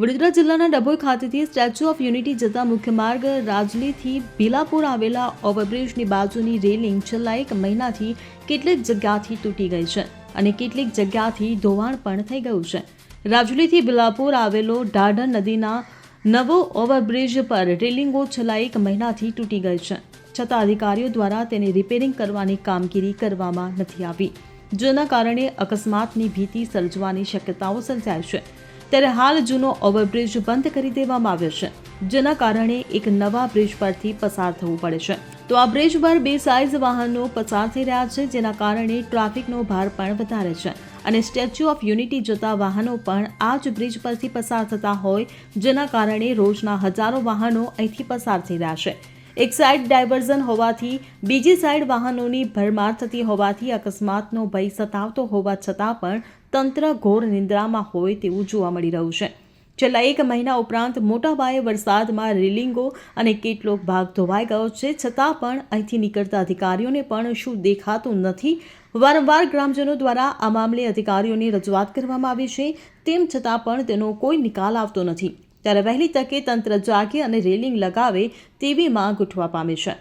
વડોદરા જિલ્લાના ડભોઈ ખાતેથી statue of unity જતા મુખ્ય માર્ગ રાજલીથી ભીલાપુર આવેલા ઓવરબ્રિજની બાજુની રેલિંગ છેલ્લા એક મહિનાથી કેટલીક જગ્યાથી તૂટી ગઈ છે અને કેટલીક જગ્યાથી ધોવાણ પણ થઈ ગયું છે. રાજલીથી ભીલાપુર આવેલો ઢાઢર નદીના નવો ઓવરબ્રિજ પર રેલિંગો છેલ્લા એક મહિનાથી તૂટી ગઈ છે. છતાં અધિકારીઓ દ્વારા તેને રિપેરિંગ કરવાની કામગીરી કરવામાં નથી આવી. જેના કારણે અકસ્માતની ભીતિ સર્જવાની શક્યતાઓ સર્જાય છે. ત્યારે હાલ જૂનો ઓવરબ્રિજ બંધ કરી દેવામાં આવ્યો છે, જેના કારણે એક નવા બ્રિજ પરથી પસાર થવું પડે છે. તો આ બ્રિજ પર બે સાઇઝ વાહનો પસાર થઈ રહ્યા છે, જેના કારણે ટ્રાફિકનો ભાર પણ વધારે છે અને સ્ટેચ્યુ ઓફ યુનિટી જતા વાહનો પણ આ જ બ્રિજ પરથી પસાર થતા હોય, જેના કારણે રોજના હજારો વાહનો અહીંથી પસાર થઈ રહ્યા છે. એક સાઈડ ડાયવર્ઝન હોવાથી, બીજી સાઈડ વાહનોની ભરમાર થતી હોવાથી અકસ્માતનો ભય સતાવતો હોવા છતાં પણ તંત્ર ઘોર નિંદ્રામાં હોય તેવું જોવા મળી રહ્યું છે. છેલ્લા એક મહિના ઉપરાંત મોટા પાયે વરસાદમાં રેલિંગો અને કેટલોક ભાગ ધોવાઈ ગયો છે. છતાં પણ અહીંથી નીકળતા અધિકારીઓને પણ શું દેખાતું નથી. વારંવાર ગ્રામજનો દ્વારા આ મામલે અધિકારીઓની રજૂઆત કરવામાં આવી છે. તેમ છતાં પણ તેનો કોઈ નિકાલ આવતો નથી. ત્યારે વહેલી તકે તંત્ર જાગે અને રેલિંગ લગાવે તેવી માંગ ઉઠવા પામે છે.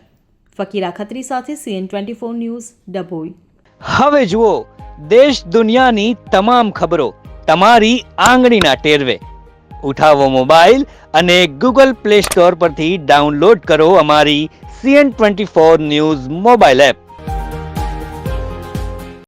ફકીરા ખત્રી સાથે CN twenty four news, Dabhoi. હવે જુઓ, દેશ દુનિયાની તમામ ખબરો તમારી આંગળીના ટેરવે. ઉઠાવો મોબાઈલ અને ગૂગલ પ્લે સ્ટોર પરથી ડાઉનલોડ કરો અમારી CN twenty four news mobile app.